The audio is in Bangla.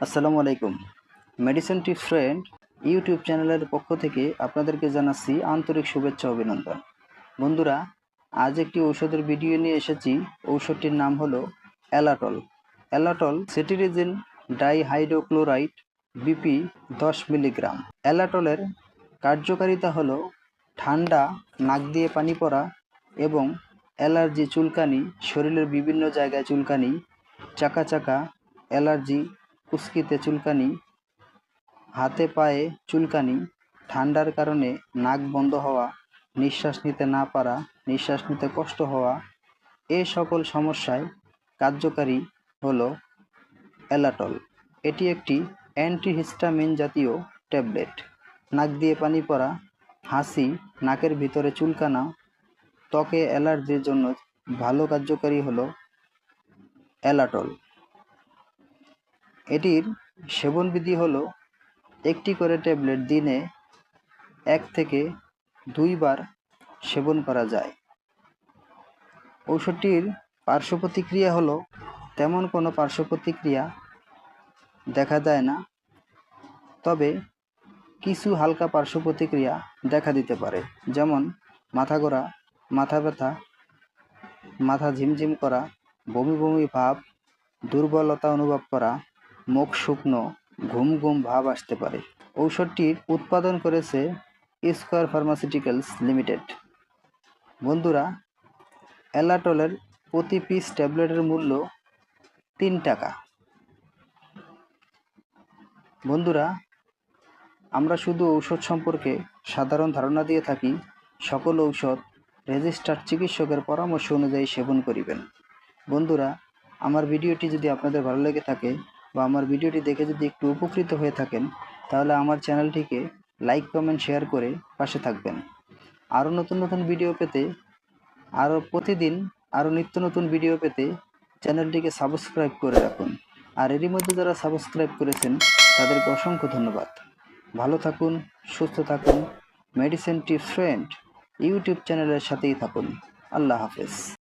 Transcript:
আসসালামু আলাইকুম। মেডিসিন টিপস ফ্রেন্ড ইউটিউব চ্যানেলের পক্ষ থেকে আপনাদেরকে জানাচ্ছি আন্তরিক শুভেচ্ছা অভিনন্দন। বন্ধুরা, আজ একটি ঔষধের ভিডিও নিয়ে এসেছি। ঔষধটির নাম হলো Alatrol. Alatrol cetirizine dihydrochloride BP দশ মিলিগ্রাম। অ্যালাটলের কার্যকারিতা হলো ঠান্ডা, নাক দিয়ে পানি পড়া এবং অ্যালার্জি চুলকানি, শরীরের বিভিন্ন জায়গায় চুলকানি, চাকা চাকা, অ্যালার্জি কুস্কিতে চুলকানি, হাতে পায়ে চুলকানি, ঠান্ডার কারণে নাক বন্ধ হওয়া, নিঃশ্বাস নিতে না পারা, নিঃশ্বাস নিতে কষ্ট হওয়া, এ সকল সমস্যায় কার্যকারী হলো অ্যালাটল। এটি একটি অ্যান্টিহিস্টামিন জাতীয় ট্যাবলেট। নাক দিয়ে পানি পড়া, হাসি, নাকের ভিতরে চুলকানা, ত্বকে অ্যালার্জির জন্য ভালো কার্যকারী হলো অ্যালাটল। এটির সেবনবিধি হলো একটি করে ট্যাবলেট দিনে এক থেকে দুইবার সেবন করা যায়। ঔষধটির পার্শ্ব প্রতিক্রিয়া হলো, তেমন কোনো পার্শ্ব প্রতিক্রিয়া দেখা দেয় না, তবে কিছু হালকা পার্শ্ব প্রতিক্রিয়া দেখা দিতে পারে, যেমন মাথা ঘোরা, মাথা ব্যথা, মাথা ঝিমঝিম করা, বমি বমি ভাব, দুর্বলতা অনুভব করা মুখ শুকনো, ঘুম ঘুম ভাব আসতে পারে। ঔষধটির উৎপাদন করেছে স্কোয়ার ফার্মাসিউটিক্যালস লিমিটেড। বন্ধুরা অ্যালাটলের প্রতি পিস ট্যাবলেটের মূল্য তিন টাকা। বন্ধুরা, আমরা শুধু ঔষধ সম্পর্কে সাধারণ ধারণা দিয়ে থাকি, সকল ঔষধ রেজিস্টার্ড চিকিৎসকের পরামর্শ অনুযায়ী সেবন করিবেন। বন্ধুরা, আমার ভিডিওটি যদি আপনাদের ভালো লেগে থাকে বা আমার ভিডিওটি দেখে যদি একটু উপকৃত হয়ে থাকেন, তাহলে আমার চ্যানেলটিকে লাইক, কমেন্ট, শেয়ার করে পাশে থাকবেন। আরও নতুন নতুন ভিডিও পেতে, আরও প্রতিদিন আরও নিত্য নতুন ভিডিও পেতে চ্যানেলটিকে সাবস্ক্রাইব করে রাখুন। আর এরই মধ্যে যারা সাবস্ক্রাইব করেছেন, তাদেরকে অসংখ্য ধন্যবাদ। ভালো থাকুন, সুস্থ থাকুন, মেডিসিন টিপস ফ্রেন্ড, ইউটিউব চ্যানেলের সাথেই থাকুন। আল্লাহ হাফেজ।